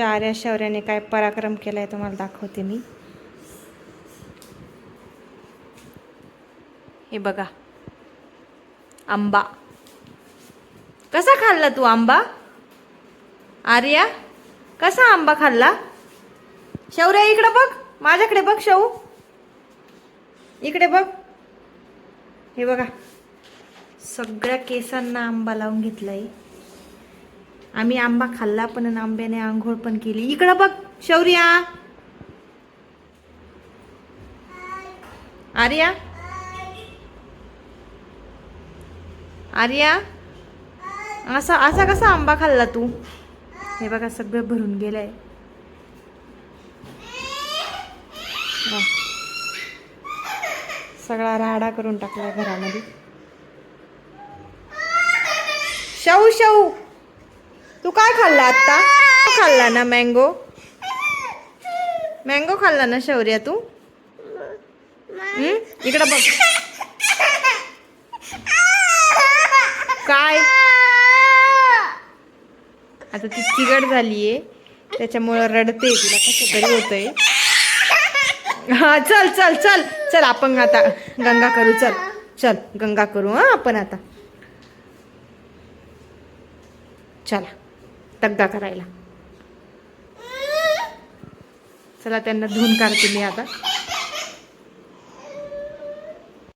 आमच्या आर्या शौर्याने काय पराक्रम केलाय तुम्हाला दाखवते मी. हे बघा. आंबा. कसा खाल्ला तू आंबा? आर्या कसा आंबा खाल्ला? शौर्या इकडे बघ. माझ्याकडे बघ शाऊ इकडे बघ. हे बघा. सगळ्या केसांना आंबा लावून घेतलाय. आम्ही आंबा खाल्ला पण आणि आंब्याने आंघोळ पण केली. इकडं बघ शौर्या. आर्या? आर्या? असा असा कसा आंबा खाल्ला तू? हे बघा सगळं भरून गेलंय. सगळा राडा करून टाकला घरामध्ये. शऊ शऊ तू काय खाल्ला आत्ता? खाल्ला ना मँगो मँगो खाल्ला ना शौर्या तू? इकडं बघ. काय? आता ती चिगड झालीये. त्याच्यामुळं रडते. तिला कसं तरी होतंय. हा चल चल चल चल आपण आता गंगा करू. चल चल गंगा करू हा आपण आता. चला. दग्गा करायला. चला त्यांना धुवून काढते मी आता.